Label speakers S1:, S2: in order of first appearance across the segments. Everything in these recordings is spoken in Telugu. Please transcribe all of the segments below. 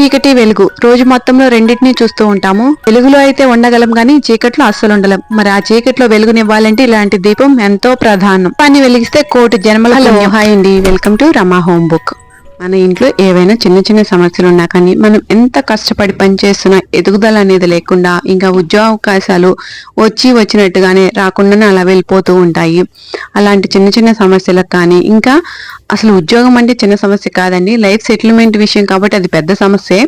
S1: చీకటి వెలుగు. రోజు మొత్తంలో రెండింటినీ చూస్తూ ఉంటాము. వెలుగులో అయితే ఉండగలం గాని చీకట్లో అస్సలు ఉండలేం. మరి ఆ చీకట్లో వెలుగునివ్వాలంటే ఇలాంటి దీపం ఎంతో ప్రధానం. దాన్ని వెలిగిస్తే కోటి జన్మల. హాయ్ అండి. Welcome to Rama home book. మన ఇంట్లో ఏవైనా చిన్న చిన్న సమస్యలు ఉన్నా కానీ మనం ఎంత కష్టపడి పనిచేస్తున్నా ఎదుగుదల అనేది లేకుండా ఇంకా ఉద్యోగావకాశాలు వచ్చి వచ్చినట్టుగానే రాకుండానే అలా వెళ్ళిపోతూ ఉంటాయి. అలాంటి చిన్న చిన్న సమస్యలకు కానీ ఇంకా అసలు ఉద్యోగం అంటే చిన్న సమస్య కాదండి. లైఫ్ సెటిల్మెంట్ విషయం కాబట్టి అది పెద్ద సమస్యే.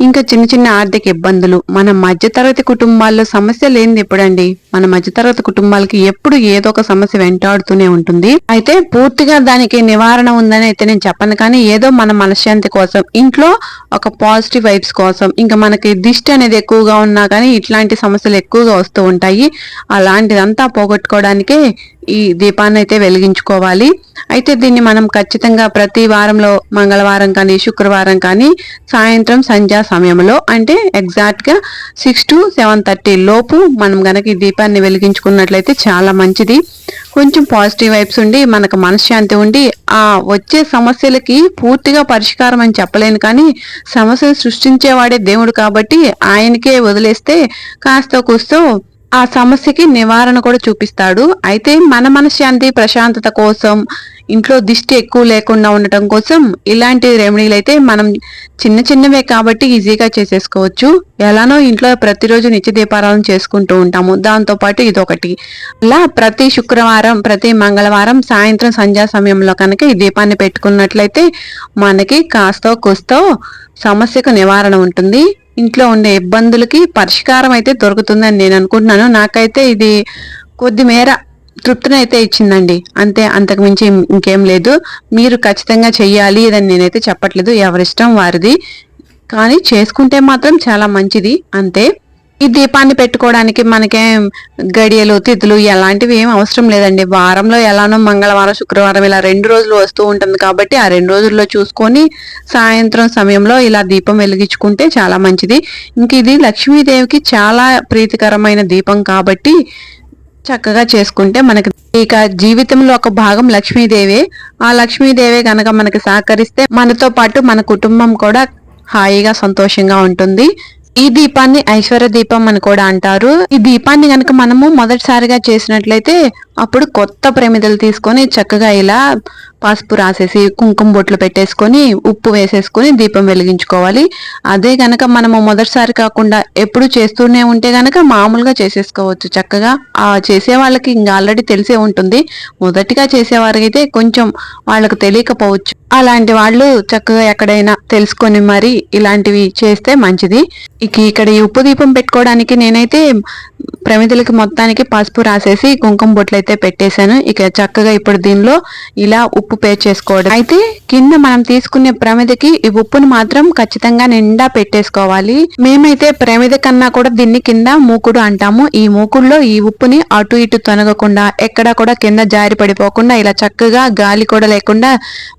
S1: ఇంకా చిన్న చిన్న ఆర్థిక ఇబ్బందులు. మన మధ్యతరగతి కుటుంబాల్లో సమస్య లేనిది ఎప్పుడండి? మన మధ్యతరగతి కుటుంబాలకి ఎప్పుడు ఏదో ఒక సమస్య వెంటాడుతూనే ఉంటుంది. అయితే పూర్తిగా దానికి నివారణ ఉందని అయితే నేను చెప్పను. కానీ ఏదో మన మనశ్శాంతి కోసం ఇంట్లో ఒక పాజిటివ్ వైబ్స్ కోసం ఇంకా మనకి దిష్టి అనేది ఎక్కువగా ఉన్నా కానీ ఇట్లాంటి సమస్యలు ఎక్కువగా వస్తూ ఉంటాయి. అలాంటిదంతా పోగొట్టుకోవడానికే ఈ దీపాన్ని అయితే వెలిగించుకోవాలి. అయితే దీన్ని మనం ఖచ్చితంగా ప్రతి వారంలో మంగళవారం కానీ శుక్రవారం కానీ సాయంత్రం సంధ్యా సమయంలో అంటే ఎగ్జాక్ట్గా సిక్స్ టు సెవెన్ థర్టీ లోపు మనం గనక ఈ దీపాన్ని వెలిగించుకున్నట్లయితే చాలా మంచిది. కొంచెం పాజిటివ్ వైబ్స్ ఉండి మనకు మనశ్శాంతి ఉండి ఆ వచ్చే సమస్యలకి పూర్తిగా పరిష్కారం అని చెప్పలేను కానీ సమస్యలు సృష్టించేవాడే దేవుడు కాబట్టి ఆయనకే వదిలేస్తే కాస్త కూస్తో ఆ సమస్యకి నివారణ కూడా చూపిస్తాడు. అయితే మన మనశ్శాంతి ప్రశాంతత కోసం ఇంట్లో దిష్టి ఎక్కువ లేకుండా ఉండటం కోసం ఇలాంటి రెమెడీలు అయితే మనం చిన్న చిన్నవే కాబట్టి ఈజీగా చేసేసుకోవచ్చు. ఎలానో ఇంట్లో ప్రతిరోజు నిత్య దీపారాధన చేసుకుంటూ ఉంటాము. దాంతోపాటు ఇదొకటి. అలా ప్రతి శుక్రవారం ప్రతి మంగళవారం సాయంత్రం సంధ్యా సమయంలో కనుక ఈ దీపాన్ని పెట్టుకున్నట్లయితే మనకి కాస్తో కొస్తో సమస్యకు నివారణ ఉంటుంది. ఇంట్లో ఉండే ఇబ్బందులకి పరిష్కారం అయితే దొరుకుతుందని నేను అనుకుంటున్నాను. నాకైతే ఇది కొద్ది మేర తృప్తిని అయితే ఇచ్చిందండి. అంతే అంతకు మించి ఇంకేం లేదు. మీరు ఖచ్చితంగా చెయ్యాలి అని నేనైతే చెప్పట్లేదు. ఎవరిష్టం వారిది. కానీ చేసుకుంటే మాత్రం చాలా మంచిది. అంతే. ఈ దీపాన్ని పెట్టుకోవడానికి మనకేం గడియలు తిథులు ఎలాంటివి ఏం అవసరం లేదండి. వారంలో ఎలానో మంగళవారం శుక్రవారం ఇలా రెండు రోజులు వస్తూ ఉంటుంది కాబట్టి ఆ రెండు రోజుల్లో చూసుకొని సాయంత్రం సమయంలో ఇలా దీపం వెలిగించుకుంటే చాలా మంచిది. ఇంక ఇది లక్ష్మీదేవికి చాలా ప్రీతికరమైన దీపం కాబట్టి చక్కగా చేసుకుంటే మనకి ఇక జీవితంలో ఒక భాగం లక్ష్మీదేవే. ఆ లక్ష్మీదేవే కనుక మనకి సహకరిస్తే మనతో పాటు మన కుటుంబం కూడా హాయిగా సంతోషంగా ఉంటుంది. ఈ దీపాన్ని ఐశ్వర్య దీపం అని కూడా అంటారు. ఈ దీపాన్ని గనక మనము మొదటిసారిగా చేసినట్లయితే అప్పుడు కొత్త ప్రమిదలు తీసుకొని చక్కగా ఇలా పసుపు రాసేసి కుంకుమ బొట్లు పెట్టేసుకొని ఉప్పు వేసేసుకొని దీపం వెలిగించుకోవాలి. అదే గనక మనము మొదటిసారి కాకుండా ఎప్పుడు చేస్తూనే ఉంటే గనక మామూలుగా చేసేసుకోవచ్చు. చక్కగా ఆ చేసే వాళ్ళకి ఇంకా ఆల్రెడీ తెలిసే ఉంటుంది. మొదటిగా చేసేవారికైతే కొంచెం వాళ్ళకు తెలియకపోవచ్చు. అలాంటి వాళ్ళు చక్కగా ఎక్కడైనా తెలుసుకొని మరి ఇలాంటివి చేస్తే మంచిది. ఇక ఇక్కడ ఈ ఉప్పు దీపం పెట్టుకోవడానికి నేనైతే ప్రమిదలకి మొత్తానికి పసుపు రాసేసి కుంకుమ బొట్లు అయితే పెట్టేశాను. ఇక చక్కగా ఇప్పుడు దీనిలో ఇలా ఉప్పు ఉప్పు పే చేసుకోవడం. అయితే కింద మనం తీసుకునే ప్రమిదకి ఈ ఉప్పుని మాత్రం ఖచ్చితంగా నిండా పెట్టేసుకోవాలి. మేమైతే ప్రమిద కన్నా కూడా దీన్ని కింద మూకుడు అంటాము. ఈ మూకుడులో ఈ ఉప్పుని అటు ఇటు తొనగకుండా ఎక్కడా కూడా కింద జారి పడిపోకుండా ఇలా చక్కగా గాలి కూడా లేకుండా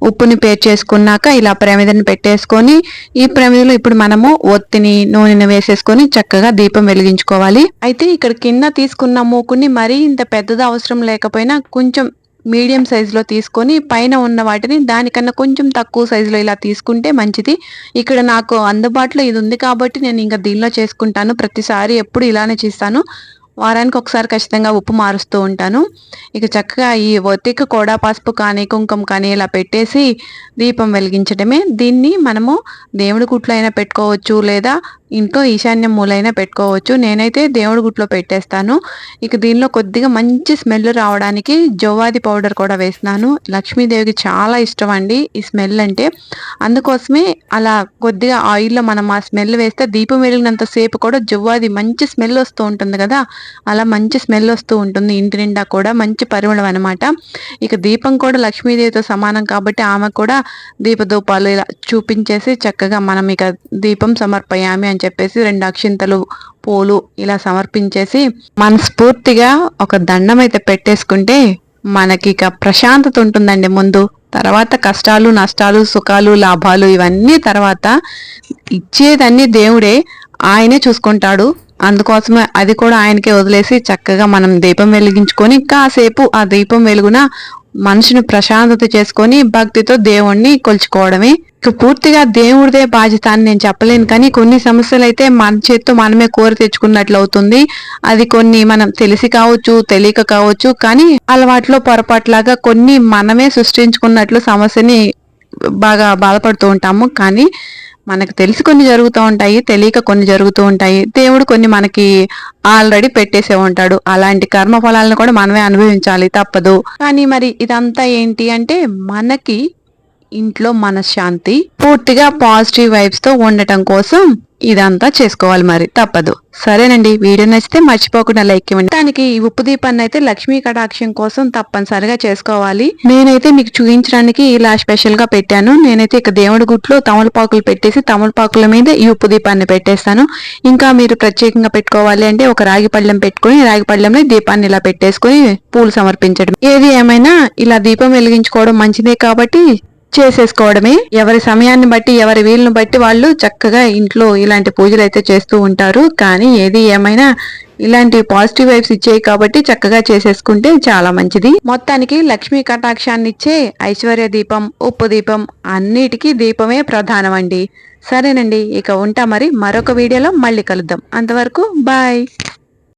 S1: ఉప్పుని పేర్ చేసుకున్నాక ఇలా ప్రమిదని పెట్టేసుకొని ఈ ప్రమిదలో ఇప్పుడు మనము ఒత్తిని నూనెని వేసేసుకొని చక్కగా దీపం వెలిగించుకోవాలి. అయితే ఇక్కడ కింద తీసుకున్న మూకుని మరీ ఇంత పెద్దది అవసరం లేకపోయినా కొంచెం మీడియం సైజులో తీసుకొని పైన ఉన్న వాటిని దానికన్నా కొంచెం తక్కువ సైజులో ఇలా తీసుకుంటే మంచిది. ఇక్కడ నాకు అందుబాటులో ఇది ఉంది కాబట్టి నేను ఇంకా దీనిలో చేసుకుంటాను. ప్రతిసారి ఎప్పుడు ఇలానే చేస్తాను. వారానికి ఒకసారి ఖచ్చితంగా ఉప్పు మారుస్తూ ఉంటాను. ఇక చక్కగా ఈ ఒత్తికి కూడా పసుపు కానీ కుంకుమ కానీ ఇలా పెట్టేసి దీపం వెలిగించడమే. దీన్ని మనము దేవుడి గుట్లో అయినా పెట్టుకోవచ్చు లేదా ఇంట్లో ఈశాన్య మూలైనా పెట్టుకోవచ్చు. నేనైతే దేవుడి గుట్లో పెట్టేస్తాను. ఇక దీనిలో కొద్దిగా మంచి స్మెల్ రావడానికి జవ్వాది పౌడర్ కూడా వేసినాను లక్ష్మీదేవికి చాలా ఇష్టం అండి ఈ స్మెల్ అంటే. అందుకోసమే అలా కొద్దిగా ఆయిల్లో మనం ఆ స్మెల్ వేస్తే దీపం వెలిగినంత సేపు కూడా జవ్వాది మంచి స్మెల్ వస్తూ ఉంటుంది కదా? అలా మంచి స్మెల్ వస్తూ ఉంటుంది ఇంటి నిండా కూడా. మంచి పరిమళం అనమాట ఇక దీపం కూడా లక్ష్మీదేవితో సమానం కాబట్టి ఆమె కూడా దీపదూపాలు ఇలా చూపించేసి చక్కగా మనం ఇక దీపం సమర్పయామి అని చెప్పేసి రెండు అక్షింతలు పూలు ఇలా సమర్పించేసి మనస్ఫూర్తిగా ఒక దండం అయితే పెట్టేసుకుంటే మనకి ఇక ప్రశాంతత ఉంటుందండి ముందు. తర్వాత కష్టాలు నష్టాలు సుఖాలు లాభాలు ఇవన్నీ తర్వాత ఇచ్చేదన్నీ దేవుడే ఆయనే చూసుకుంటాడు. అందుకోసమే అది కూడా ఆయనకే వదిలేసి చక్కగా మనం దీపం వెలిగించుకొని కాసేపు ఆ దీపం వెలుగున మనసును ప్రశాంతత చేసుకొని భక్తితో దేవుణ్ణి కొలుచుకోవడమే ఇక పూర్తిగా దేవుడిదే బాధ్యత అని నేను చెప్పలేను. కానీ కొన్ని సమస్యలు అయితే మన చేత్తో మనమే కోరి తెచ్చుకున్నట్లు అవుతుంది. అది కొన్ని మనం తెలిసి కావచ్చు తెలియక కావచ్చు కానీ అలవాట్లో పొరపాట్లాగా కొన్ని మనమే సృష్టించుకున్నట్లు సమస్యని బాగా బాధపడుతూ ఉంటాము. కానీ మనకు తెలిసి కొన్ని జరుగుతూ ఉంటాయి తెలియక కొన్ని జరుగుతూ ఉంటాయి. దేవుడు కొన్ని మనకి ఆల్రెడీ పెట్టేసే ఉంటాడు. అలాంటి కర్మ ఫలాలను కూడా మనమే అనుభవించాలి తప్పదు. కానీ మరి ఇదంతా ఏంటి అంటే మనకి ఇంట్లో మనశ్శాంతి పూర్తిగా పాజిటివ్ వైబ్స్తో ఉండటం కోసం ఇదంతా చేసుకోవాలి మరి. తప్పదు. సరేనండి. వీడియో నచ్చితే మర్చిపోకుండా లైక్ ఇవ్వండి. దానికి ఈ ఉప్పు దీపాన్ని అయితే లక్ష్మీ కటాక్షం కోసం తప్పనిసరిగా చేసుకోవాలి. నేనైతే మీకు చూపించడానికి ఇలా స్పెషల్గా పెట్టాను. నేనైతే ఇక దేవుడి గుట్లో తమలపాకులు పెట్టేసి తమలపాకుల మీద ఈ ఉప్పు దీపాన్ని పెట్టేస్తాను. ఇంకా మీరు ప్రత్యేకంగా పెట్టుకోవాలి అంటే ఒక రాగి పళ్ళెం పెట్టుకుని రాగి పళ్ళెంలో దీపాన్ని ఇలా పెట్టేసుకుని పూలు సమర్పించడం. ఏది ఏమైనా ఇలా దీపం వెలిగించుకోవడం మంచిదే కాబట్టి చేసేసుకోవడమే. ఎవరి సమయాన్ని బట్టి ఎవరి వీలును బట్టి వాళ్ళు చక్కగా ఇంట్లో ఇలాంటి పూజలు అయితే చేస్తూ ఉంటారు. కానీ ఏది ఏమైనా ఇలాంటి పాజిటివ్ వైబ్స్ ఇచ్చాయి కాబట్టి చక్కగా చేసేసుకుంటే చాలా మంచిది. మొత్తానికి లక్ష్మీ కటాక్షాన్ని ఇచ్చే ఐశ్వర్య దీపం ఉప్పు దీపం అన్నిటికీ దీపమే ప్రధానం అండి సరేనండి ఇక ఉంటా మరి మరొక వీడియోలో మళ్ళీ కలుద్దాం. అంతవరకు బాయ్.